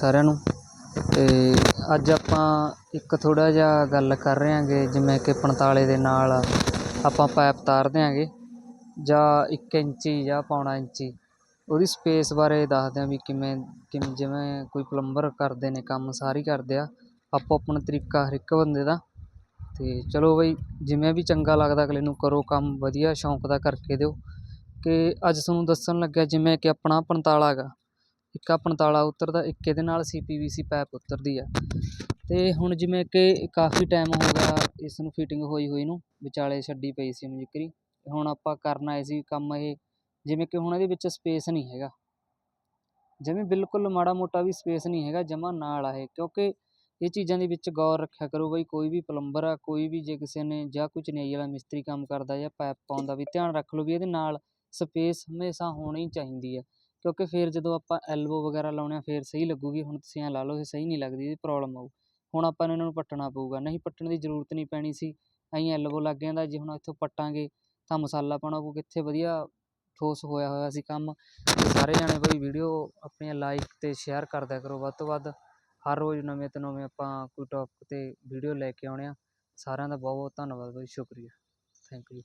ਸਾਰਿਆਂ ਨੂੰ। ਤੇ ਅੱਜ ਆਪਾਂ ਇੱਕ ਥੋੜ੍ਹਾ ਜਿਹਾ ਗੱਲ ਕਰ ਰਹੇ ਹਾਂਗੇ, ਜਿਵੇਂ ਕਿ 45 ਦੇ ਨਾਲ ਆਪਾਂ ਪਾਇਪ ਤਾਰ ਹਾਂਗੇ ਜਾਂ ਇੱਕ ਇੰਚੀ ਜਾਂ ਪੌਣਾ ਇੰਚੀ। ਉਹਦੀ ਸਪੇਸ ਬਾਰੇ ਦੱਸਦੇ ਹਾਂ ਵੀ ਕਿਵੇਂ ਕਿਵੇਂ ਜਿਵੇਂ ਕੋਈ ਪਲੰਬਰ ਕਰਦੇ ਨੇ, ਕੰਮ ਸਾਰੀ ਕਰਦੇ ਆ, ਆਪੋ ਆਪਣਾ ਤਰੀਕਾ ਹਰ ਇੱਕ ਬੰਦੇ ਦਾ। ਤੇ ਚਲੋ ਬਈ, ਜਿਵੇਂ ਵੀ ਚੰਗਾ ਲੱਗਦਾ ਅਗਲੇ ਨੂੰ ਕਰੋ ਕੰਮ, ਵਧੀਆ ਸ਼ੌਂਕ ਦਾ ਕਰਕੇ ਦਿਓ। ਕਿ ਅੱਜ ਤੁਹਾਨੂੰ ਦੱਸਣ ਲੱਗਿਆ ਜਿਵੇਂ ਕਿ ਆਪਣਾ ਪੰਤਾਲਾ ਗਾ ਇੱਕ ਪੰਤਾਲਾ ਉਤਰਦਾ ਇੱਕ ਇਹਦੇ ਨਾਲ ਸੀ ਪੀ ਵੀ ਸੀ ਪੈਪ ਉਤਰਦੀ ਆ। ਅਤੇ ਹੁਣ ਜਿਵੇਂ ਕਿ ਕਾਫੀ ਟਾਈਮ ਹੋ ਗਿਆ ਇਸ ਨੂੰ ਫਿਟਿੰਗ ਹੋਈ ਹੋਈ ਨੂੰ, ਵਿਚਾਲੇ ਛੱਡੀ ਪਈ ਸੀ ਮਜਿਕਰੀ। ਹੁਣ ਆਪਾਂ ਕਰਨਾ ਆਏ ਸੀ ਕੰਮ ਇਹ, ਜਿਵੇਂ ਕਿ ਹੁਣ ਇਹਦੇ ਵਿੱਚ ਸਪੇਸ ਨਹੀਂ ਹੈਗਾ। ਜਿਵੇਂ ਬਿਲਕੁਲ ਮਾੜਾ ਮੋਟਾ ਵੀ ਸਪੇਸ ਨਹੀਂ ਹੈਗਾ ਜਮਾ ਨਾਲ ਆ ਇਹ, ਕਿਉਂਕਿ ਇਹ ਚੀਜ਼ਾਂ ਦੇ ਵਿੱਚ ਗੌਰ ਰੱਖਿਆ ਕਰੋ ਬਈ, ਕੋਈ ਵੀ ਪਲੰਬਰ ਆ, ਕੋਈ ਵੀ ਜੇ ਕਿਸੇ ਨੇ ਜਾਂ ਕੋਈ ਚਨਈ ਵਾਲਾ ਮਿਸਤਰੀ ਕੰਮ ਕਰਦਾ ਜਾਂ ਪਾਇਪ ਪਾਉਂਦਾ ਵੀ ਧਿਆਨ ਰੱਖ ਲਓ ਵੀ ਇਹਦੇ ਨਾਲ ਸਪੇਸ ਹਮੇਸ਼ਾ ਹੋਣੀ ਚਾਹੀਦੀ ਹੈ ਕਿਉਂਕਿ ਫਿਰ ਜਦੋਂ ਆਪਾਂ ਐਲਬੋ ਵਗੈਰਾ ਲਾਉਂਦੇ ਹਾਂ ਫਿਰ ਸਹੀ ਲੱਗੂਗੀ। ਹੁਣ ਤੁਸੀਂ ਐਂ ਲਾ ਲਓ, ਇਹ ਸਹੀ ਨਹੀਂ ਲੱਗਦੀ, ਇਹਦੀ ਪ੍ਰੋਬਲਮ ਆਊ। ਹੁਣ ਆਪਾਂ ਨੂੰ ਇਹਨਾਂ ਨੂੰ ਪੱਟਣਾ ਪਊਗਾ। ਨਹੀਂ, ਪੱਟਣ ਦੀ ਜ਼ਰੂਰਤ ਨਹੀਂ ਪੈਣੀ ਸੀ। ਐਂ ਐਲਬੋ ਲੱਗ ਜਾਂਦਾ ਜੇ ਹੁਣ ਇੱਥੋਂ ਪੱਟਾਂਗੇ ਤਾਂ ਮਸਾਲਾ ਪਾਉਣਾ ਪਊ। ਕਿੱਥੇ ਵਧੀਆ ਠੋਸ ਹੋਇਆ ਹੋਇਆ ਸੀ ਕੰਮ। ਸਾਰੇ ਜਾਣੇ ਬਈ ਵੀਡੀਓ ਆਪਣੀਆਂ ਲਾਈਕ ਅਤੇ ਸ਼ੇਅਰ ਕਰ ਕਰੋ। ਵੱਧ ਤੋਂ ਵੱਧ ਹਰ ਰੋਜ਼ ਨਵੇਂ ਤੋਂ ਨਵੇਂ ਆਪਾਂ ਕੋਈ ਟੋਪਿਕ 'ਤੇ ਵੀਡੀਓ ਲੈ ਕੇ ਆਉਣੇ ਆ। ਸਾਰਿਆਂ ਦਾ ਬਹੁਤ ਬਹੁਤ ਧੰਨਵਾਦ ਬਈ। ਸ਼ੁਕਰੀਆ। Thank you